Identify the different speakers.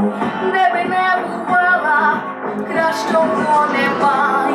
Speaker 1: Неби не бувала, кращого нема.